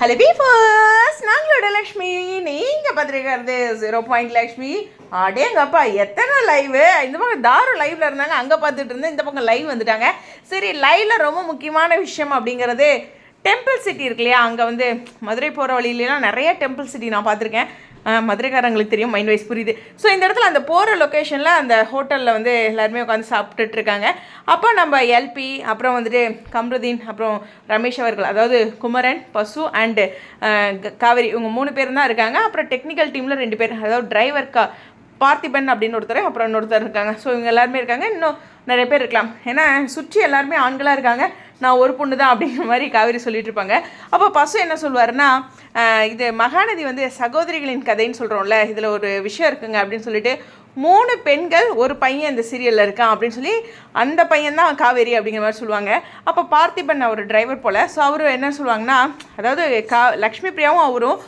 Hello பீஃபர்ஸ் நாங்களோட Lakshmi. நீங்கள் பார்த்துருக்கிறது zero point Lakshmi. அடேங்கப்பா எத்தனை லைவு இந்த பக்கம் தாரு லைவில் இருந்தாங்க. அங்கே பார்த்துட்டு இருந்தேன். இந்த பக்கம் லைவ் வந்துட்டாங்க. சரி லைவில் ரொம்ப முக்கியமான விஷயம் அப்படிங்கிறது டெம்பிள் சிட்டி இருக்கு இல்லையா? அங்கே வந்து மதுரை போகிற வழியிலலாம் நிறைய டெம்பிள் சிட்டி நான் பார்த்துருக்கேன் மதுரைக்காரங்களுக்கு தெரியும் மைண்ட் வைஸ் புரியுது. ஸோ இந்த இடத்துல அந்த போகிற லொக்கேஷனில் அந்த ஹோட்டலில் வந்து எல்லாருமே உட்காந்து சாப்பிட்டுட்ருக்காங்க அப்போ நம்ம எல்பி அப்புறம் வந்துட்டு கம்ருதீன் அப்புறம் ரமேஷ் அவர்கள் அதாவது குமரன் பசு அண்டு காவேரி இவங்க மூணு பேர் தான் இருக்காங்க. அப்புறம் டெக்னிக்கல் டீமில் ரெண்டு பேர் அதாவது டிரைவர் கா பார்த்திபன் அப்படின்னு ஒருத்தர் அப்புறம் இன்னொருத்தர் இருக்காங்க. ஸோ இவங்க எல்லாருமே இருக்காங்க. இன்னும் நிறைய பேர் இருக்கலாம். ஏன்னா சுற்றி எல்லாருமே ஆண்களாக இருக்காங்க. நான் ஒரு பொண்ணு தான் அப்படிங்கிற மாதிரி காவேரி சொல்லிட்டு இருப்பாங்க. அப்போ பசு என்ன சொல்லுவாருன்னா இது மகாநதி வந்து சகோதரிகளின் கதைன்னு சொல்கிறோம்ல இதில் ஒரு விஷயம் இருக்குங்க அப்படின்னு சொல்லிட்டு மூணு பெண்கள் ஒரு பையன் இந்த சீரியலில் இருக்கான் அப்படின்னு சொல்லி அந்த பையன் தான் காவேரி அப்படிங்கிற மாதிரி சொல்லுவாங்க. அப்போ பார்த்திபன் அவர் டிரைவர் போல் ஸோ அவர் என்ன சொல்லுவாங்கன்னா அதாவது கா லக்ஷ்மி பிரியாவும் அவரும்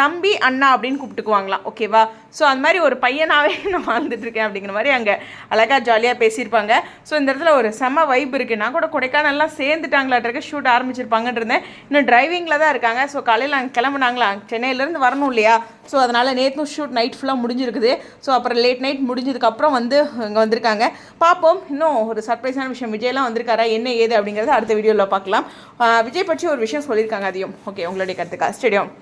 தம்பி அண்ணா அப்படின்னு கூப்பிட்டுக்குவாங்களாம். ஓகேவா? ஸோ அந்த மாதிரி ஒரு பையனாகவே நான் வாழ்ந்துட்டுருக்கேன் அப்படிங்கிற மாதிரி அங்கே அழகாக ஜாலியாக பேசியிருப்பாங்க. ஸோ இந்த இடத்துல ஒரு செம வைப் இருக்குது நான் கூட கொடைக்கானல்லாம் சேர்ந்துட்டாங்களாட்டிருக்க ஷூட் ஆரம்பிச்சிருப்பாங்கன்னு இருந்தேன். இன்னும் டிரைவிங்கில் தான் இருக்காங்க. ஸோ காலையில் அங்கே கிளம்புனாங்களா? சென்னையிலேருந்து வரணும் இல்லையா? ஸோ அதனால் நேற்றும் ஷூட் நைட் ஃபுல்லாக முடிஞ்சிருக்குது. ஸோ அப்புறம் லேட் நைட் முடிஞ்சதுக்கப்புறம் வந்து இங்கே வந்திருக்காங்க. பார்ப்போம். இன்னும் ஒரு சர்ப்ரைஸான விஷயம். விஜய்லாம் வந்திருக்காரா? என்ன ஏது அப்படிங்கிறத அடுத்த வீடியோவில் பார்க்கலாம். விஜய் பற்றி ஒரு விஷயம் சொல்லியிருக்காங்க அதையும். ஓகே உங்களுடைய கருத்துக்கா? ஸ்டேடியம்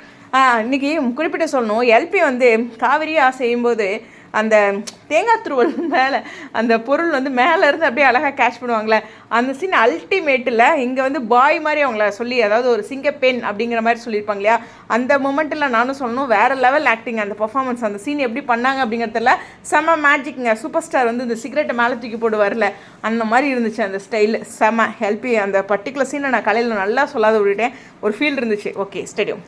இன்னைக்கு குறிப்பிட்ட சொல்லணும். எல்பி வந்து காவிரியாக செய்யும்போது அந்த தேங்காய் துருவல் மேலே அந்த பொருள் வந்து மேலே இருந்து அப்படியே அழகாக கேட்ச் பண்ணுவாங்களே அந்த சீன் அல்டிமேட்டில் இங்கே வந்து பாய் மாதிரி அவங்கள சொல்லி அதாவது ஒரு சிங்க பெண் அப்படிங்கிற மாதிரி சொல்லியிருப்பாங்க இல்லையா? அந்த மொமெண்ட்டில் நானும் சொல்லணும் வேறு லெவல் ஆக்டிங் அந்த பர்ஃபார்மன்ஸ் அந்த சீன் எப்படி பண்ணாங்க அப்படிங்கிறதுல செம மேஜிக்ங்க சூப்பர் ஸ்டார் வந்து இந்த சிகரெட்டை மேலே தூக்கி போடுவார்ல அந்த மாதிரி இருந்துச்சு அந்த ஸ்டைல் செம ஹெல்ப்பி அந்த பர்டிகுலர் சீனை நான் கலையில் நல்லா சொல்லாத விட்டுட்டேன். ஒரு ஃபீல் இருந்துச்சு. Okay stadium